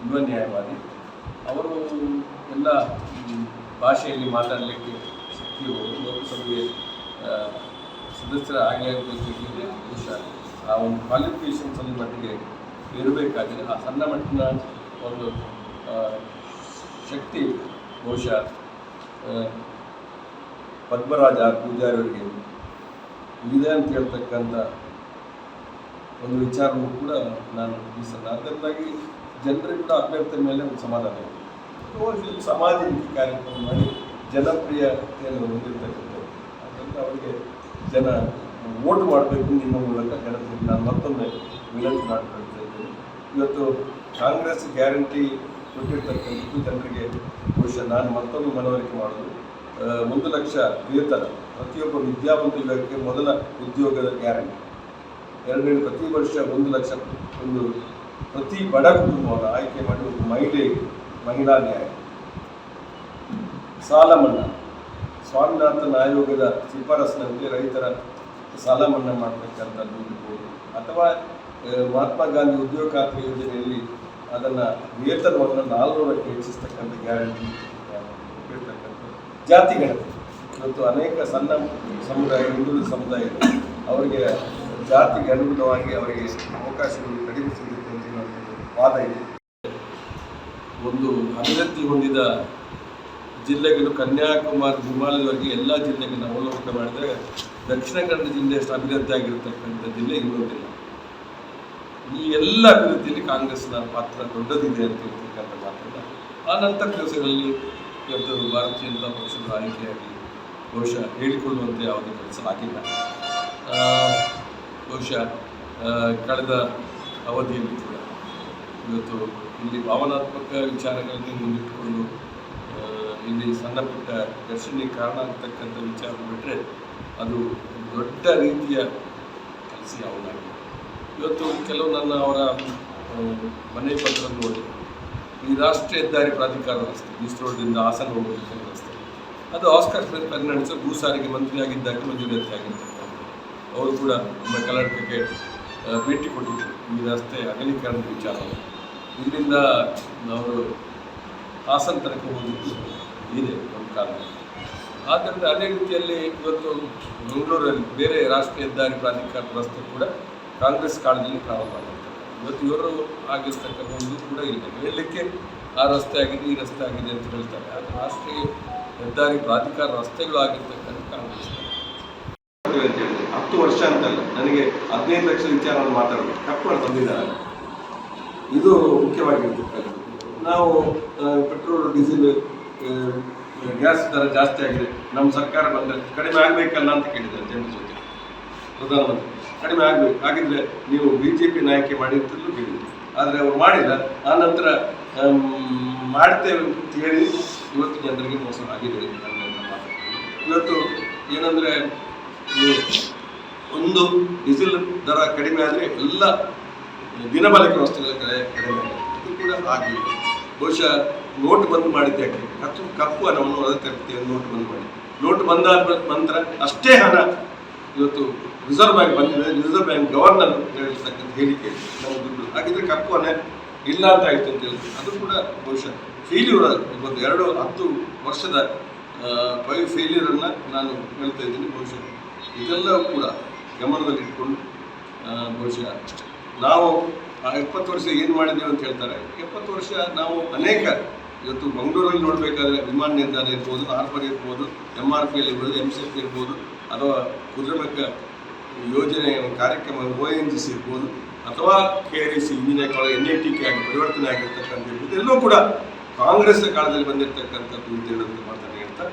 ಯುವ ನ್ಯಾಯವಾದಿ. ಅವರು ಎಲ್ಲ ಭಾಷೆಯಲ್ಲಿ ಮಾತಾಡಲಿಕ್ಕೆ ಶಕ್ತಿಯು ಲೋಕಸಭೆಗೆ ಸದಸ್ಯರ ಆಗಲೇ ಬಹುಶಃ ಆ ಒಂದು ಕ್ವಾಲಿಫಿಕೇಷನ್ ಸ್ವಲ್ಪ ಮಟ್ಟಿಗೆ ಇರಬೇಕಾದರೆ ಆ ಸಣ್ಣ ಮಟ್ಟಿನ ಒಂದು ಶಕ್ತಿ ಬಹುಶಃ ಪದ್ಮರಾಜ ಪೂಜಾರಿಯವರಿಗೆ ಇದೆ ಅಂತ ಹೇಳ್ತಕ್ಕಂಥ ಒಂದು ವಿಚಾರವೂ ಕೂಡ ನಾನು ತಿಳಿಸಲ್ಲ ಅದರಿಂದಾಗಿ ಜನರಿಗೆ ಕೂಡ ಅಭ್ಯರ್ಥಿ ಮೇಲೆ ಒಂದು ಸಮಾಧಾನ ಇದೆ. ಒಂದು ಕಾರ್ಯಕ್ರಮ ಮಾಡಿ ಜನಪ್ರಿಯತೆಯನ್ನು ಹೊಂದಿರತಕ್ಕಂಥದ್ದು. ಅದರಿಂದ ಅವರಿಗೆ ಜನ ವೋಟ್ ಮಾಡಬೇಕು ನಿಮ್ಮ ಮೂಲಕ ಜನತೆಗೆ ನಾನು ಮತ್ತೊಮ್ಮೆ ವಿನಂತಿ ಮಾಡಿಕೊಳ್ತಾ ಇದ್ದೇನೆ. ಇವತ್ತು ಕಾಂಗ್ರೆಸ್ ಗ್ಯಾರಂಟಿ ಕೊಟ್ಟಿರ್ತಕ್ಕಂಥದ್ದು ಜನರಿಗೆ ಬಹುಶಃ ನಾನು ಮತ್ತೊಮ್ಮೆ ಮನವರಿಕೆ ಮಾಡೋದು ಒಂದು ಲಕ್ಷ ವೇತನ ಪ್ರತಿಯೊಬ್ಬ ವಿದ್ಯಾವಂತ ಯುವಕರಿಗೆ ಮೊದಲ ಉದ್ಯೋಗದ ಗ್ಯಾರಂಟಿ. ಎರಡನೇ ಪ್ರತಿ ವರ್ಷ ಒಂದು ಲಕ್ಷ ಒಂದು ಪ್ರತಿ ಬಡ ಕುಟುಂಬವನ್ನು ಆಯ್ಕೆ ಮಾಡಿ ಒಂದು ಮಹಿಳೆ, ಮಹಿಳಾ ನ್ಯಾಯ. ಸಾಲ ಮನ್ನಾ ಸ್ವಾಮಿನಾಥನ್ ಆಯೋಗದ ಶಿಫಾರಸ್ಸಿನಂತೆ ರೈತರ ಸಾಲ ಮನ್ನಾ ಮಾಡಬೇಕಂತ ಇರ್ಬೋದು ಅಥವಾ ಮಹಾತ್ಮ ಗಾಂಧಿ ಉದ್ಯೋಗ ಖಾತ್ರಿ ಯೋಜನೆಯಲ್ಲಿ ಅದನ್ನು ವೇತನವನ್ನು ನಾಲ್ನೂರಕ್ಕೆ ಹೆಚ್ಚಿಸ್ತಕ್ಕಂಥ ಗ್ಯಾರಂಟಿ ಇರ್ತಕ್ಕಂಥ ಜಾತಿ ಇವತ್ತು ಅನೇಕ ಸಣ್ಣ ಸಮುದಾಯ, ಹಿಂದುಳಿದ ಸಮುದಾಯ ಇದೆ. ಅವರಿಗೆ ಜಾತಿಗೆ ಅನುಗುಣವಾಗಿ ಅವರಿಗೆ ಅವಕಾಶಗಳು ಕಡಿಮೆ ಸಿಗುತ್ತೆ ಅಂತ ವಾದ ಇದೆ. ಒಂದು ಅಭಿವೃದ್ಧಿ ಹೊಂದಿದ ಜಿಲ್ಲೆಗಳು ಕನ್ಯಾಕುಮಾರಿ ಹಿಮಾಲಯದವರೆಗೆ ಎಲ್ಲ ಜಿಲ್ಲೆಗಳನ್ನ ಅವಲೋಕನ ಮಾಡಿದರೆ ದಕ್ಷಿಣ ಕನ್ನಡ ಜಿಲ್ಲೆ ಅಷ್ಟು ಅಭಿವೃದ್ಧಿ ಆಗಿರತಕ್ಕಂಥ ಜಿಲ್ಲೆ ಇರುವುದಿಲ್ಲ ಈ ಎಲ್ಲ ಅಭಿವೃದ್ಧಿಯಲ್ಲಿ ಕಾಂಗ್ರೆಸ್ನ ಪಾತ್ರ ದೊಡ್ಡದಿದೆ ಅಂತ ಹೇಳ್ತಕ್ಕಂಥ ಮಾತನ್ನ ಆ ನಂತರ ಕೆಲಸಗಳಲ್ಲಿ ಇವತ್ತು ಭಾರತೀಯ ಜನತಾ ಪಕ್ಷದ ಆಯ್ಕೆಯಾಗಿ ಬಹುಶಃ ಹೇಳಿಕೊಳ್ಳುವಂತೆ ಯಾವುದೇ ಕೆಲಸ ಆಗಿಲ್ಲ. ಬಹುಶಃ ಕಳೆದ ಅವಧಿಯಲ್ಲಿ ಕೂಡ. ಇವತ್ತು ಇಲ್ಲಿ ಭಾವನಾತ್ಮಕ ವಿಚಾರಗಳನ್ನು ಮುಂದಿಟ್ಟುಕೊಂಡು ಇಲ್ಲಿ ಸಣ್ಣ ಪುಟ್ಟ ಘರ್ಷಣೆ ಕಾರಣ ಆಗ್ತಕ್ಕಂಥ ವಿಚಾರ ಬಿಟ್ಟರೆ ಅದು ದೊಡ್ಡ ರೀತಿಯ ಕೆಲಸ ಯಾವುದಾಗಿದೆ ಇವತ್ತು ಕೆಲವು ನನ್ನ ಅವರ ಮನೆ ಪತ್ರ ನೋಡಿ. ಈ ರಾಷ್ಟ್ರೀಯ ಹೆದ್ದಾರಿ ಪ್ರಾಧಿಕಾರ ರಸ್ತೆ ಈಸ್ಟ್ ರೋಡ್ದಿಂದ ಹಾಸನ ಹೋಗಬೇಕಾದ ರಸ್ತೆ ಅದು ಆಸ್ಕರ್ ಪರಿಗಣಿಸಿ ಭೂ ಸಾರಿಗೆ ಮಂತ್ರಿಯಾಗಿದ್ದಾಗ ಮಂಜೂರಾತಿ ಆಗಿರ್ತಕ್ಕಂಥದ್ದು ಅವರು ಕೂಡ ನಮ್ಮ ಕರ್ನಾಟಕಕ್ಕೆ ಭೇಟಿ ಕೊಟ್ಟಿದ್ದರು ಈ ರಸ್ತೆ ಅಗಲೀಕರಣದ ವಿಚಾರ ಇಲ್ಲಿಂದ ಅವರು ಹಾಸನ ತನಕ ಹೋಗಿದ್ದು ಇದೆ ನಮ್ಮ ಕಾರಣ. ಆದ್ದರಿಂದ ಅದೇ ರೀತಿಯಲ್ಲಿ ಇವತ್ತು ಬೆಂಗಳೂರಲ್ಲಿ ಬೇರೆ ರಾಷ್ಟ್ರೀಯ ಹೆದ್ದಾರಿ ಪ್ರಾಧಿಕಾರದ ರಸ್ತೆ ಕೂಡ ಕಾಂಗ್ರೆಸ್ ಕಾಲದಲ್ಲಿ ಪ್ರಾರಂಭ ಆಗುತ್ತೆ. ಇವತ್ತು ಇವರು ಆಗಿರ್ತಕ್ಕಂಥ ಒಂದು ಕೂಡ ಇಲ್ಲ. ಹೇಳಲಿಕ್ಕೆ ಆ ರಸ್ತೆ ಆಗಿದೆ, ಈ ರಸ್ತೆ ಆಗಿದೆ ಅಂತ ಹೇಳ್ತಾರೆ. ಆದರೆ ರಾಷ್ಟ್ರೀಯ ಹೆದ್ದಾರಿ ಪ್ರಾಧಿಕಾರ ರಸ್ತೆಗಳು ಆಗಿರ್ತಕ್ಕಂಥ ಕಾಂಗ್ರೆಸ್ ಹತ್ತು ವರ್ಷ ಅಂತಲ್ಲ. ನನಗೆ ಹದಿನೈದು ಲಕ್ಷ ವಿಚಾರವನ್ನು ಮಾತಾಡಬೇಕು. ಕಪ್ಪು ತಂದಿದ್ದಾರೆ. ಇದು ಮುಖ್ಯವಾಗಿರ್ತಕ್ಕಂಥದ್ದು ನಾವು ಪೆಟ್ರೋಲ್, ಡೀಸೆಲ್ ಗ್ಯಾಸ್ ದರ ಜಾಸ್ತಿ ಆಗಿದೆ. ನಮ್ಮ ಸರ್ಕಾರ ಬಂದರೆ ಕಡಿಮೆ ಆಗಬೇಕಲ್ಲ ಅಂತ ಕೇಳಿದ್ದಾರೆ ಜನರ ಜೊತೆ. ಪ್ರಧಾನಮಂತ್ರಿ, ಕಡಿಮೆ ಆಗಬೇಕು. ಹಾಗಿದ್ರೆ ನೀವು ಬಿ ಜೆ ಪಿ ನಾಯಕಿ ಮಾಡಿರ್ತಲೂ ಕೇಳಿದ್ರು ಆದರೆ ಅವರು ಮಾಡಿಲ್ಲ. ಆ ನಂತರ ಮಾಡ್ತೇವೆ ಅಂತ ಹೇಳಿ ಇವತ್ತು ಜನರಿಗೆ ಮೋಸ ಆಗಿದೆ ಇವತ್ತು ಏನಂದರೆ ಒಂದು ಡೀಸೆಲ್ ದರ ಕಡಿಮೆ ಆದರೆ ಎಲ್ಲ ದಿನಬಳಕೆ ವಸ್ತುಗಳ ಕಡೆ ಕಡಿಮೆ ಅದು ಕೂಡ ಆಗಲಿ ಬಹುಶಃ ನೋಟ್ ಬಂದ್ ಮಾಡಿದ್ದೆ ಕಪ್ಪು ಕಪ್ಪು ಹಣವನ್ನು ಅದಕ್ಕೆ ನೋಟ್ ಬಂದ್ ಮಾಡಿ ನೋಟ್ ಬಂದ ನಂತರ ಅಷ್ಟೇ ಹಣ ಇವತ್ತು ರಿಸರ್ವ್ ಬ್ಯಾಂಕ್ ಬಂದಿದೆ. ರಿಸರ್ವ್ ಬ್ಯಾಂಕ್ ಗವರ್ನರ್ ಹೇಳಿರ್ತಕ್ಕಂಥ ಹೇಳಿಕೆ ನಮ್ಮ ದುಡ್ಡು. ಹಾಗಿದ್ರೆ ಕಪ್ಪು ಹಣ ಇಲ್ಲ ಅಂತ ಆಯ್ತು ಅಂತ ಹೇಳಿದ್ರು ಅದು ಕೂಡ ಬಹುಶಃ ಫೇಲ್ಯೂರ್ ಒಂದು ಎರಡು ಹತ್ತು ವರ್ಷದ ಫೈವ್ ಫೇಲ್ಯೂರನ್ನು ನಾನು ಹೇಳ್ತಾ ಇದ್ದೀನಿ. ಬಹುಶಃ ಇದೆಲ್ಲವೂ ಕೂಡ ಗಮನದಲ್ಲಿಟ್ಕೊಂಡು ಬಹುಶಃ ನಾವು ಆ ಎಪ್ಪತ್ತು ವರ್ಷ ಏನು ಮಾಡಿದ್ದೇವೆ ಅಂತ ಹೇಳ್ತಾರೆ. ಎಪ್ಪತ್ತು ವರ್ಷ ನಾವು ಅನೇಕ ಇವತ್ತು ಮಂಗಳೂರಲ್ಲಿ ನೋಡಬೇಕಾದ್ರೆ ವಿಮಾನ ನಿಲ್ದಾಣ ಇರ್ಬೋದು, ಹಾರ್ಬರ್ ಇರ್ಬೋದು ಎಂ ಆರ್ ಪಿ ಎಲ್ ಇರ್ಬೋದು ಎಂ ಸಿ ಎಫ್ ಇರ್ಬೋದು, ಅಥವಾ ಕುದುರೆಮಕ್ಕ ಯೋಜನೆ ಕಾರ್ಯಕ್ರಮ ಒ ಎನ್ ಜಿ ಸಿ ಇರ್ಬೋದು, ಅಥವಾ K R C engineer college N I T K ಆಗಿ ಪರಿವರ್ತನೆ ಆಗಿರ್ತಕ್ಕಂಥ ಎಲ್ಲೂ ಕೂಡ ಕಾಂಗ್ರೆಸ್ ಕಾಲದಲ್ಲಿ ಬಂದಿರತಕ್ಕಂಥದ್ದು ಅಂತ ಹೇಳೋದಕ್ಕೆ ಮಾಡ್ತಾರೆ ಹೇಳ್ತಾ.